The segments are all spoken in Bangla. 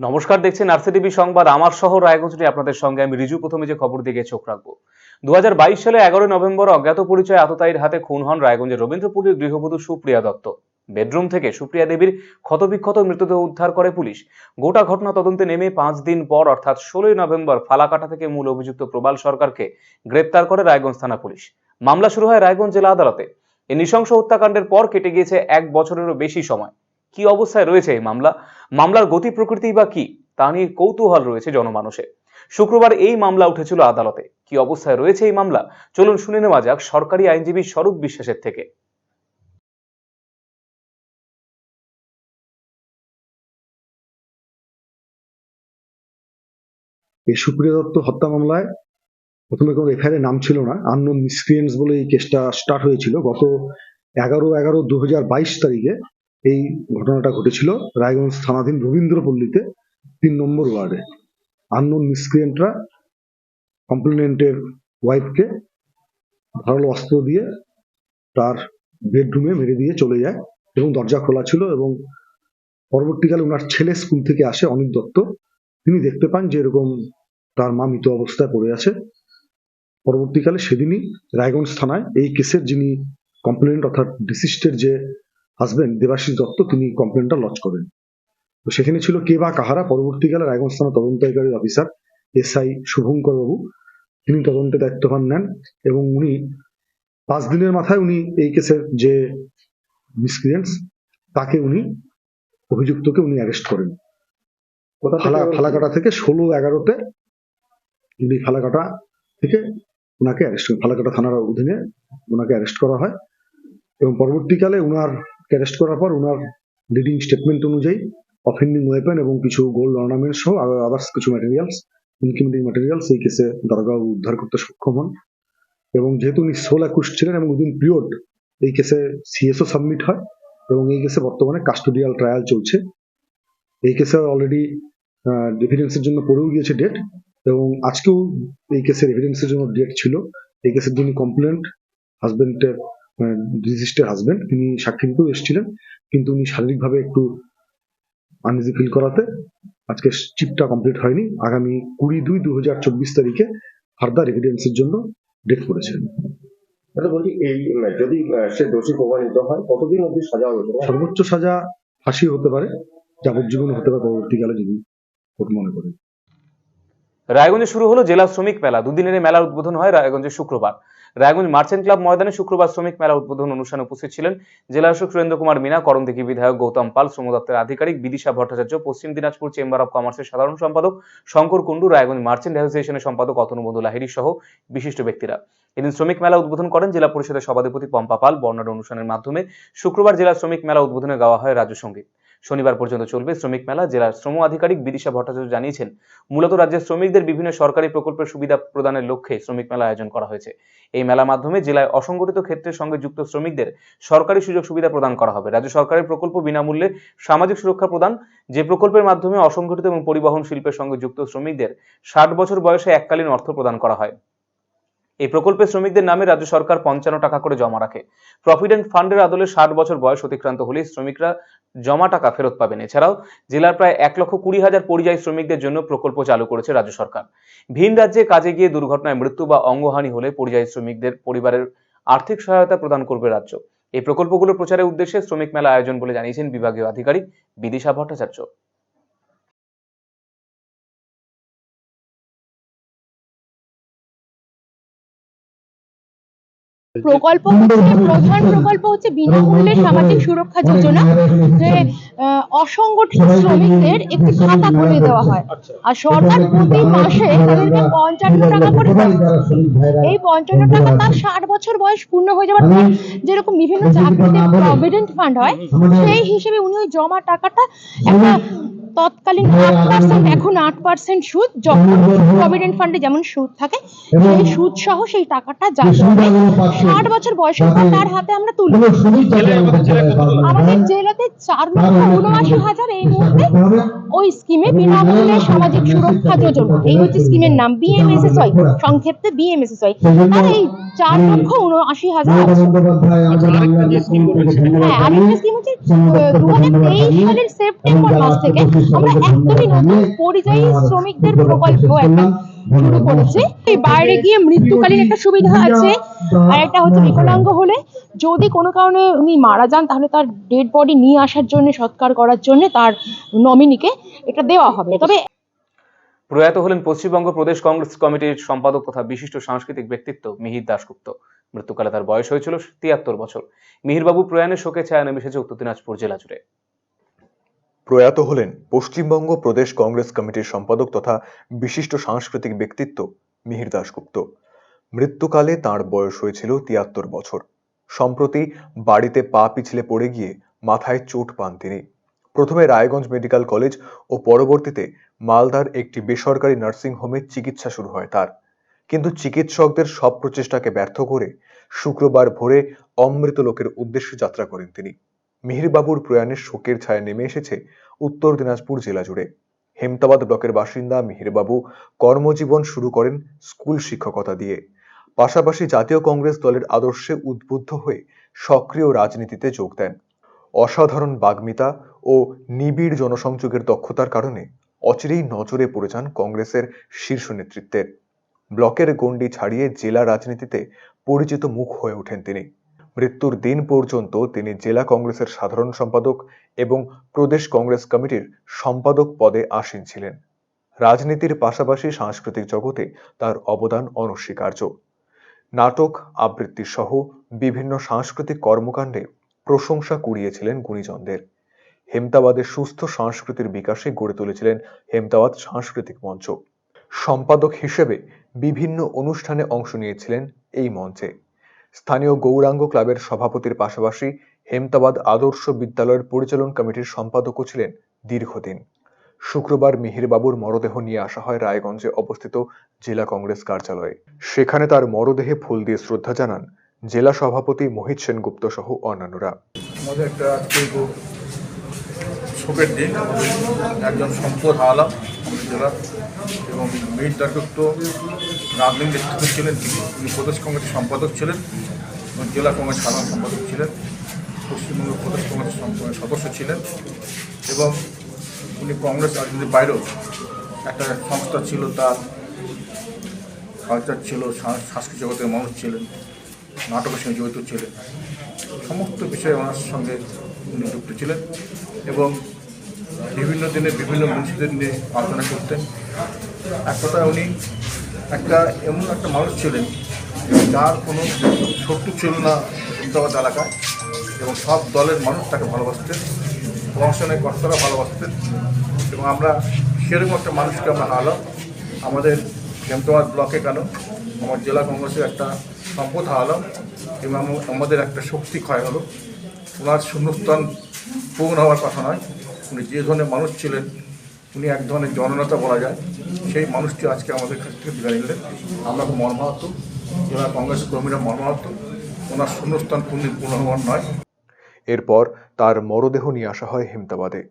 নমস্কার, দেখছেন আরসি টিভি সংবাদ। আমার শহর রায়গঞ্জ নিয়ে আপনাদের সঙ্গে আমি রিজু। প্রথমে যে খবর দিকে চোখ রাখব। দু সালে এগারোই নভেম্বর অজ্ঞাত পরিচয় আততায়ীর হাতে খুন হন রায়গঞ্জের রবীন্দ্রপুরের গৃহবধূ সুপ্রিয়া দত্ত। বেডরুম থেকে সুপ্রিয়া দেবীর ক্ষতবিক্ষত মৃতদেহ উদ্ধার করে পুলিশ। গোটা ঘটনা তদন্তে নেমে পাঁচ দিন পর, অর্থাৎ ষোলোই নভেম্বর, ফালাকাটা থেকে মূল অভিযুক্ত প্রবাল সরকারকে গ্রেপ্তার করে রায়গঞ্জ থানা পুলিশ। মামলা শুরু হয় রায়গঞ্জ জেলা আদালতে। এই নৃশংস হত্যাকাণ্ডের পর কেটে গিয়েছে এক বছরেরও বেশি সময়। কি অবস্থায় রয়েছে এই মামলা? মামলার গতি প্রকৃতি বা কি? তা নিয়ে কৌতূহল রয়েছে জনমানুষে। শুক্রবার এই মামলা উঠেছিল আদালতে। কি অবস্থায় রয়েছে এই মামলা? চলুন শুনে নেওয়া যাক সরকারি আইনজীবী স্বরূপ বিশ্বাসের থেকে। এই দত্ত হত্যা মামলায় প্রথমে কোনো এফআইআর নাম ছিল না। আননোন মিসক্রিয়েন্টস বলে এই কেসটা স্টার্ট হয়েছিল গত এগারো এগারো দু হাজার বাইশ তারিখে। এই ঘটনাটা ঘটেছিল রায়গঞ্জ থানাধীন রবীন্দ্রপল্লীতে তিন নম্বর ওয়ার্ডে। আননোন মিসক্রিয়েন্টরা কমপ্লেনেন্টের ওয়াইফকে ধারালো অস্ত্র দিয়ে তার বেডরুমে মেরে দিয়ে চলে যায় এবং দরজা খোলা ছিল এবং পরবর্তীকালে ওনার ছেলে স্কুল থেকে আসে অনিক দত্ত। তিনি দেখতে পান যে এরকম তার মা মৃত অবস্থায় পড়ে আছে। পরবর্তীকালে সেদিনই রায়গঞ্জ থানায় এই কেসের যিনি কমপ্লেন্ট অর্থাৎ ডিসিস্টের যে হাজবেন্ড দেবাশিস দত্ত তিনি কমপ্লেনটা লঞ্চ করেন। তো সেখানে ছিল কে বা কাহারা পরবর্তীকালে রায়গঞ্জ থানা তদন্তকারী অফিসার এসআই শুভঙ্কর বাবু তিনি তদন্তে দায়িত্বভার নেন এবং উনি পাঁচ দিনের মাথায় উনি এই কেসের যে মিসক্রিয়েন্টস তাকে উনি অভিযুক্তকে উনি অ্যারেস্ট করেন। ফালা ফালাকাটা থেকে ষোলো এগারোতে উনি ফালাকাটা থেকে ওনাকে অ্যারেস্ট করেন। ফালাকাটা থানার অধীনে ওনাকে অ্যারেস্ট করা হয় এবং পরবর্তীকালে ওনার অ্যারেস্ট করার পর ওনার লিডিং স্টেটমেন্ট অনুযায়ী অফেন্ডিং ওয়েপেন এবং কিছু গোল্ড অর্নামেন্ট সহ আদার্স কিছু ম্যাটেরিয়ালস ইনক্রিমেন্টিং ম্যাটেরিয়ালস এই কেসে দরগাবাবু উদ্ধার করতে সক্ষম হন। এবং যেহেতু উনি সোল একুশ ছিলেন এবং উইদিন পিরিয়ড এই কেসে সিএসও সাবমিট হয় এবং এই কেসে বর্তমানে কাস্টোডিয়াল ট্রায়াল চলছে। এই কেসে অলরেডি এভিডেন্সের জন্য পড়েও গিয়েছে ডেট এবং আজকেও এই কেসের এভিডেন্সের জন্য ডেট ছিল। এই কেসের জন্য কমপ্লেন্ট হাজবেন্ডের ডিজিস্টের হাজবেন্ড তিনি সাক্ষী দিতেও এসেছিলেন কিন্তু উনি শারীরিকভাবে একটু আনইজি ফিল করাতে আজকে চিপটা কমপ্লিট হয়নি। আগামী কুড়ি দুই দু হাজার চব্বিশ তারিখে ফার্দার এভিডেন্সের জন্য ডেট করেছেন। দাদা বলছি এই যদি সে দোষী প্রমাণিত হয় কতদিন অবধি সাজা হবে তোমার? সর্বোচ্চ সাজা ফাঁসি হতে পারে যাবজ্জীবন হতে পারে পরবর্তীকালে যদি কোর্ট মনে করে। রায়গঞ্জে শুরু হলো জেলা শ্রমিক মেলা। দুদিনের এই মেলার উদ্বোধন হয় রায়গঞ্জে শুক্রবার। রায়গঞ্জ মার্চেন্ট ক্লাব ময়দানে শুক্রবার শ্রমিক মেলা উদ্বোধন অনুষ্ঠানে উপস্থিত ছিলেন জেলা শাসক সুরেন্দ্র কুমার মিনা, করণদিঘি বিধায়ক গৌতম পাল, শ্রম দপ্তরের আধিকারিক বিদিশা ভট্টাচার্য, পশ্চিম দিনাজপুর চেম্বার অব কমার্সের সাধারণ সম্পাদক শঙ্কর কুণ্ডু, রায়গঞ্জ মার্চেন্ট অ্যাসোসিয়েশনের সম্পাদক অতনুবন্ধু লাহিড়ী সহ বিশিষ্ট ব্যক্তিরা। এদিন শ্রমিক মেলা উদ্বোধন করেন জেলা পরিষদের সভাধিপতি পম্পা পাল। বর্ণাঢ্য অনুষ্ঠানের মাধ্যমে শুক্রবার জেলা শ্রমিক মেলা উদ্বোধনে গাওয়া হয় রাজ্য সংগীত। শনিবার পর্যন্ত চলবে শ্রমিক মেলা, জেলার শ্রম আধিকারিক বিদিশা ভট্টাচার্য জানিয়েছেন, মূলত রাজ্যের শ্রমিকদের বিভিন্ন সরকারি প্রকল্পের সুবিধা প্রদানের লক্ষ্যে শ্রমিক মেলা আয়োজন করা হয়েছে। এই মেলার মাধ্যমে জেলায় অসংগঠিত ক্ষেত্রের সঙ্গে যুক্ত শ্রমিকদের সরকারি সুযোগ সুবিধা প্রদান করা হবে। রাজ্য সরকারের প্রকল্প বিনামূল্যে সামাজিক সুরক্ষা প্রদান, যে প্রকল্পের মাধ্যমে অসংগঠিত এবং পরিবহন শিল্পের সঙ্গে যুক্ত শ্রমিকদের ষাট বছর বয়সে এককালীন অর্থ প্রদান করা হয়। এই প্রকল্পে শ্রমিকদের নামে রাজ্য সরকার পঞ্চান্ন টাকা করে জমা রাখে। প্রভিডেন্ট ফান্ডের আদলে ষাট বছর বয়স অতিক্রান্ত হলে শ্রমিকরা জমা টাকা ফেরত পাবেন। এছাড়াও জেলার প্রায় এক লক্ষ কুড়ি হাজার পরিযায়ী শ্রমিকদের জন্য প্রকল্প চালু করেছে রাজ্য সরকার। ভিন রাজ্যে কাজে গিয়ে দুর্ঘটনায় মৃত্যু বা অঙ্গহানি হলে পরিযায়ী শ্রমিকদের পরিবারের আর্থিক সহায়তা প্রদান করবে রাজ্য। এই প্রকল্পগুলো প্রচারের উদ্দেশ্যে শ্রমিক মেলা আয়োজন বলে জানিয়েছেন বিভাগীয় আধিকারিক বিদিশা ভট্টাচার্য। প্রকল্প হচ্ছে, প্রধান প্রকল্প হচ্ছে বিনামূল্যে সামাজিক সুরক্ষা যোজনা, যে অসংগঠিত শ্রমিকদের একটি খাতা খুলে দেওয়া হয়। আর সরকার প্রতি মাসে তাদেরকে পঞ্চান্ন টাকা করে এই পঞ্চান্ন টাকা তার ষাট বছর বয়স পূর্ণ হয়ে যাওয়ার পর যেরকম বিভিন্ন চাকরিতে প্রভিডেন্ট ফান্ড হয়, সেই হিসেবে উনি ওই জমা টাকাটা একটা তৎকালীন আট পার্সেন্ট এখন আট পার্সেন্ট সুদ যখন প্রভিডেন্ট ফান্ডে যেমন সুদ থাকে সেই সুদ সহ সেই টাকাটা যার ষাট বছর বয়সের পর তার হাতে আমরা তুলি আমাদের জেলাতে চার লক্ষ উনআশি হাজার এই মুহূর্তে ওই স্কিমে বিনামূল্যে সামাজিক সুরক্ষা যোজনা। এই হচ্ছে স্কিমের নাম বিএমএসএসওয়াই সংক্ষেপে বিএমএসএসওয়াই আর এই চার লক্ষ উনআশি হাজার আছে হ্যাঁ আরেকটা স্কিম হচ্ছে দু হাজার তেইশ সালের সেপ্টেম্বর মাস থেকে আমরা একদমই নতুন পরিযায়ী শ্রমিকদের প্রকল্প একটা শুরু করেছি। বাইরে গিয়ে মৃত্যুকালীন একটা সুবিধা আছে আর একটা হচ্ছে বিকলাঙ্গ হলে। যদি কোনো কারণে উনি মারা যান তাহলে তার ডেড বডি নিয়ে আসার জন্য সৎকার করার জন্য তার নমিনিকে এটা দেওয়া হবে। তবে প্রয়াত হলেন পশ্চিমবঙ্গ প্রদেশ কংগ্রেস কমিটির সম্পাদক তথা বিশিষ্ট সাংস্কৃতিক ব্যক্তিত্ব মিহির দাশগুপ্ত। মৃত্যুকালে তার বয়স হয়েছিল তিয়াত্তর বছর। মিহিরবাবু প্রয়াণের শোকে ছায়া নেমে এসেছে উত্তর দিনাজপুর জেলা জুড়ে। প্রয়াত হলেন পশ্চিমবঙ্গ প্রদেশ কংগ্রেস কমিটির সম্পাদক তথা বিশিষ্ট সাংস্কৃতিক ব্যক্তিত্ব মিহির দাশগুপ্ত। মৃত্যুকালে তার বয়স হয়েছিল তিয়াত্তর বছর। সম্প্রতি বাড়িতে পা পিছলে পড়ে গিয়ে মাথায় চোট পান তিনি। প্রথমে রায়গঞ্জ মেডিকেল কলেজ ও পরবর্তীতে মালদার একটি বেসরকারি নার্সিং হোমে চিকিৎসা শুরু হয় তার। কিন্তু চিকিৎসকদের সব প্রচেষ্টাকে ব্যর্থ করে শুক্রবার ভোরে অমৃত লোকের উদ্দেশ্যে যাত্রা করেন তিনি। মিহিরবাবুর প্রয়াণের শোকের ছায়া নেমে এসেছে উত্তর দিনাজপুর জেলা জুড়ে। হেমতাবাদ ব্লকের বাসিন্দা মিহিরবাবু কর্মজীবন শুরু করেন স্কুল শিক্ষকতা দিয়ে। পাশাপাশি জাতীয় কংগ্রেস দলের আদর্শে উদ্বুদ্ধ হয়ে সক্রিয় রাজনীতিতে যোগ দেন। অসাধারণ বাগ্মিতা ও নিবিড় জনসংযোগের দক্ষতার কারণে অচিরেই নজরে পড়ে যান কংগ্রেসের শীর্ষ নেতৃত্বের। ব্লকের গণ্ডি ছাড়িয়ে জেলা রাজনীতিতে পরিচিত মুখ হয়ে ওঠেন তিনি। মৃত্যুর দিন পর্যন্ত তিনি জেলা কংগ্রেসের সাধারণ সম্পাদক এবং প্রদেশ কংগ্রেস কমিটির সম্পাদক পদে আসীন ছিলেন। রাজনীতির পাশাপাশি সাংস্কৃতিক জগতে তার অবদান অনস্বীকার্য। নাটক, আবৃত্তি সহ বিভিন্ন সাংস্কৃতিক কর্মকাণ্ডে প্রশংসা কুড়িয়েছিলেন গুণীজনদের। হেমতাবাদের সুস্থ সংস্কৃতির বিকাশে গড়ে তুলেছিলেন হেমতাবাদ সাংস্কৃতিক মঞ্চ। সম্পাদক হিসেবে বিভিন্ন অনুষ্ঠানে অংশ নিয়েছিলেন এই মঞ্চে। স্থানীয় গৌরাঙ্গ ক্লাবের সভাপতির পাশাপাশি হেমতাবাদ আদর্শ বিদ্যালয়ের পরিচালন কমিটির সম্পাদকও ছিলেন দীর্ঘদিন। শুক্রবার মিহিরবাবুর মরদেহ নিয়ে আসা হয় রায়গঞ্জে অবস্থিত জেলা কংগ্রেস কার্যালয়ে। সেখানে তার মরদেহে ফুল দিয়ে শ্রদ্ধা জানান জেলা সভাপতি মোহিত সেনগুপ্ত সহ অন্যান্যরা আমাদের একটা আজকে খুব শোকের দিন, একজন সম্পদ আমাদের জেলার এবং মীর দাসগুপ্ত রাজনীতি নেতৃত্ব ছিলেন, তিনি প্রদেশ কংগ্রেসের সম্পাদক ছিলেন এবং জেলা কংগ্রেস সাধারণ সম্পাদক ছিলেন, পশ্চিমবঙ্গ প্রদেশ কংগ্রেসের সম- সদস্য ছিলেন এবং উনি কংগ্রেস রাজনীতির বাইরেও একটা সংস্থা ছিল, তার কালচার ছিল সাংস্কৃতিক জগতের মানুষ ছিলেন নাটকের সঙ্গে জড়িত ছিলেন, সমস্ত বিষয়ে ওনার সঙ্গে উনি যুক্ত ছিলেন এবং বিভিন্ন দিনে বিভিন্ন মনীষীদের নিয়ে আলোচনা করতেন। এক কথা উনি একটা এমন একটা মানুষ ছিলেন যার কোনো শত্রু ছিল না হেমদাবাদ এলাকায় এবং সব দলের মানুষ তাকে ভালোবাসতেন প্রশাসনের কর্তারা ভালোবাসতেন এবং আমরা সেরকম একটা মানুষকে আমরা হারালাম। আমাদের হেমদাবাদ ব্লকে কেন? আমার জেলা কংগ্রেসের একটা সম্পদ হারালাম এবং আমাদের একটা শক্তি ক্ষয় হলো। ওনার শূন্যস্থান পূর্ণ হওয়ার কথা নয়। উনি যে ধরনের মানুষ ছিলেন, উনি এক ধরনের জননেতা বলা যায়। সেই মানুষটি আজকে আমাদের কাছ থেকে বিদায় নিলেন। আমরা মর্মাহত। জেলা কংগ্রেস কর্মীরা মর্মাহত। ওনার শূন্যস্থান কোনদিন হওয়ার নয়। এরপর তার মরদেহ নিয়ে আসা হয় হেমতাবাদে।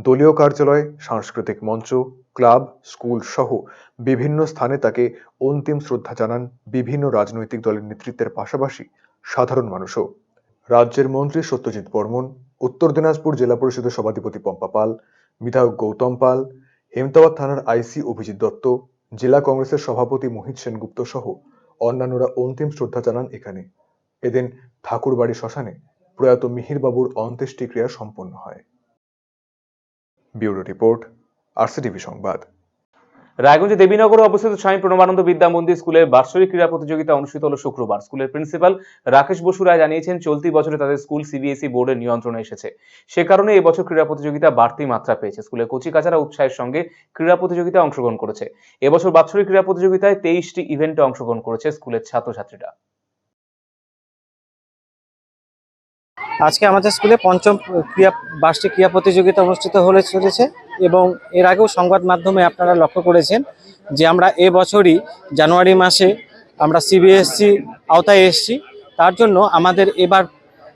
দলীয় কার্যালয়, সাংস্কৃতিক মঞ্চ, ক্লাব, স্কুল সহ বিভিন্ন স্থানে তাকে অন্তিম শ্রদ্ধা জানান বিভিন্ন রাজনৈতিক দলের নেতৃত্বের পাশাপাশি সাধারণ মানুষও। রাজ্যের মন্ত্রী সত্যজিৎ বর্মন উত্তর দিনাজপুর জেলা পরিষদের সভাধিপতি পম্পা পাল, বিধায়ক গৌতম পাল, হেমতাবাদ থানার আইসি অভিজিৎ দত্ত, জেলা কংগ্রেসের সভাপতি মোহিত সেনগুপ্ত সহ অন্যান্যরা অন্তিম শ্রদ্ধা জানান এখানে। এদিন ঠাকুরবাড়ি শ্মশানে প্রয়াত মিহিরবাবুর অন্ত্যেষ্টিক্রিয়া সম্পন্ন হয়। ব্যুরো রিপোর্ট, আরসিটিভি সংবাদ। রায়গঞ্জে দেবীনগরে অবস্থিত স্বামী প্রণবানন্দ বিদ্যা মন্দির স্কুলের বার্ষিক ক্রীড়া প্রতিযোগিতা অনুষ্ঠিত হল শুক্রবার। স্কুলের প্রিন্সিপাল রাকেশ বসু রায় জানিয়েছেন, চলতি বছরে তাদের স্কুল সিবিএসই বোর্ডের নিয়ন্ত্রণে এসেছে। সে কারণে এবছর ক্রীড়া প্রতিযোগিতা বাড়তি মাত্রা পেয়েছে। স্কুলের কচিকাচারা উৎসাহের সঙ্গে ক্রীড়া প্রতিযোগিতায় অংশগ্রহণ করেছে। এবছর বাৎসরিক ক্রীড়া প্রতিযোগিতায় তেইশটি ইভেন্টে অংশগ্রহণ করেছে স্কুলের ছাত্রছাত্রীরা। আজকে আমাদের স্কুলে পঞ্চম ক্রিয়া, বার্ষিক ক্রিয়া প্রতিযোগিতা অনুষ্ঠিত হলে চলেছে এবং এর আগেও সংবাদ মাধ্যমে আপনারা লক্ষ্য করেছেন যে আমরা এবছরই জানুয়ারি মাসে আমরা সিবিএসসি আওতায় এসছি। তার জন্য আমাদের এবার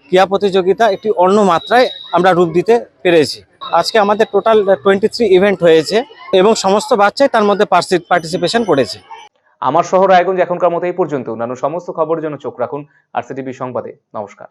ক্রিয়া প্রতিযোগিতা একটি অন্য মাত্রায় আমরা রূপ দিতে পেরেছি। আজকে আমাদের টোটাল টোয়েন্টি থ্রি ইভেন্ট হয়েছে এবং সমস্ত বাচ্চাই তার মধ্যে পার্টিসিপেশন করেছে। আমার শহর রায়গঞ্জ এখনকার মতো এই পর্যন্ত। অন্যান্য সমস্ত খবরের জন্য চোখ রাখুন আর সিটিভি সংবাদে। নমস্কার।